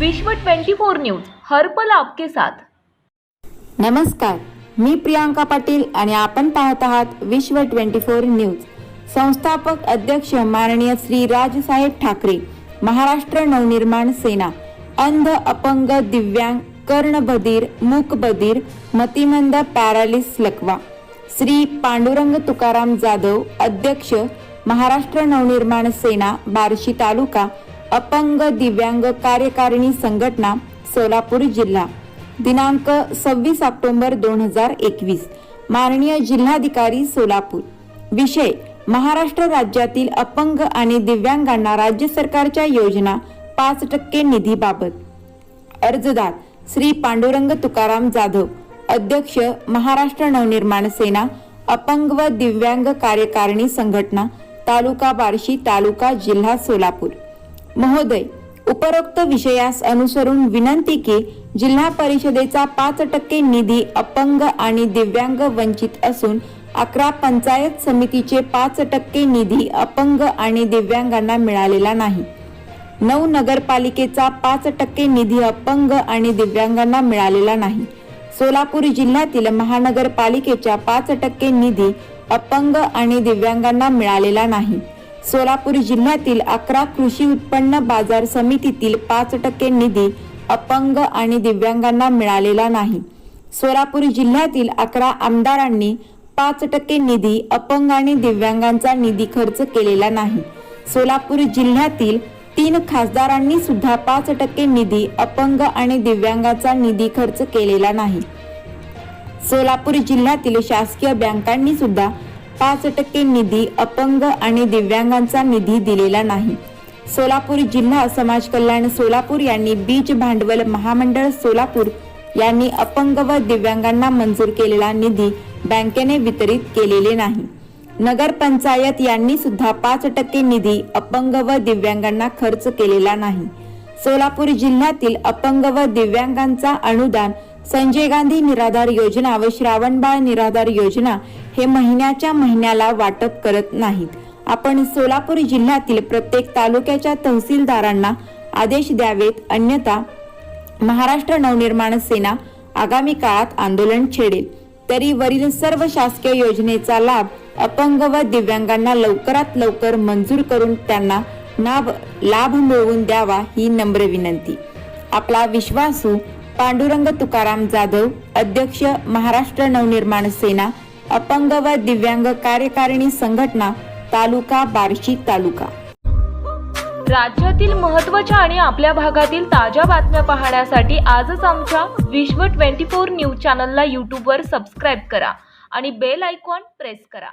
विश्व 24 न्यूज हर्पल आपके साथ. नमस्कार मी प्रियांका पाटील आणि आपण पाहत आहात विश्व ट्वेंटी फोर न्यूज. संस्थापक अध्यक्ष माननीय श्री राजसाहेब ठाकरे महाराष्ट्र नवनिर्माण सेना अंध अपंग दिव्यांग कर्णबधीर मूकबधीर मतिमंद पॅरालिस लकवा श्री पांडुरंग तुकाराम जाधव अध्यक्ष महाराष्ट्र नवनिर्माण सेना बार्शी तालुका अपंग दिव्यांग कार्यकारिणी संघटना सोलापूर जिल्हा. दिनांक सव्वीस ऑक्टोबर दोन हजार एकवीस. माननीय जिल्हाधिकारी सोलापूर. विषय महाराष्ट्र राज्यातील अपंग आणि दिव्यांगांना राज्य सरकारच्या योजना पाच टक्के निधीबाबत. अर्जदार श्री पांडुरंग तुकाराम जाधव अध्यक्ष महाराष्ट्र नवनिर्माण सेना अपंग व दिव्यांग कार्यकारिणी संघटना तालुका बार्शी तालुका जिल्हा सोलापूर. महोदय उपरोक्त विषयास अनुसरून विनंती की जिल्हा परिषदेचा पाच टक्के निधी अपंग आणि दिव्यांग वंचित असून अकरा पंचायत समितीचे पाच टक्के निधी अपंग आणि दिव्यांगांना मिळालेला नाही. नऊ नगरपालिकेचा पाच टक्के निधी अपंग आणि दिव्यांगांना मिळालेला नाही. सोलापूर जिल्ह्यातील महानगरपालिकेच्या पाच टक्के निधी अपंग आणि दिव्यांगांना मिळालेला नाही. सोलापूर जिल्ह्यातील अकरा कृषी उत्पन्न बाजार समितीतील पाच टक्के निधी अपंग आणि दिव्यांगांना मिळालेला नाही. सोलापूर जिल्ह्यातील अकरा आमदारांनी पाच टक्के निधी अपंग आणि दिव्यांगांचा निधी खर्च केलेला नाही. सोलापूर जिल्ह्यातील तीन खासदारांनी सुद्धा पाच टक्के निधी अपंग आणि दिव्यांगाचा निधी खर्च केलेला नाही. सोलापूर जिल्ह्यातील शासकीय बँकांनी सुद्धा पाच टक्के निधी अपंग आणि दिव्यांगांचा निधी दिलेला नाही. सोलापूर जिल्हा समाज कल्याण सोलापूर यांनी बीज भांडवल महामंडळ सोलापूर यांनी अपंग व दिव्यांगांना मंजूर केलेला निधी बँकेने वितरित केलेले नाही. नगरपंचायत यांनी सुद्धा पाच टक्के निधी अपंग व दिव्यांगांना खर्च केलेला नाही. सोलापूर जिल्ह्यातील अपंग व दिव्यांगांचा अनुदान संजय गांधी निराधार योजना व श्रावणबाळ निराधार योजना हे महिन्याच्या महिन्याला वाटप करत नाहीत. आपण सोलापूर जिल्ह्यातील प्रत्येक तालुक्याच्या तहसीलदारांना आदेश द्यावेत अन्यथा महाराष्ट्र नवनिर्माण सेना आगामी काळात आंदोलन छेडेल. तरी वरील सर्व शासकीय योजनेचा लाभ अपंग व दिव्यांगांना लवकरात लवकर मंजूर करून त्यांना नाभ लाभ मिळवून द्यावा ही नम्र विनंती. आपला विश्वासू पांडुरंग तुकाराम जाधव अध्यक्ष महाराष्ट्र नवनिर्माण सेना अपंग व दिव्यांग कार्यकारिणी संघटना तालुका बार्शी तालुका. राज्यातील महत्त्वाच्या आणि आपल्या भागातील ताज्या बातम्या पाहण्यासाठी आजच आमच्या विश्व 24 न्यूज चॅनलला यूट्यूबवर सबस्क्राईब करा आणि बेल आयकॉन प्रेस करा.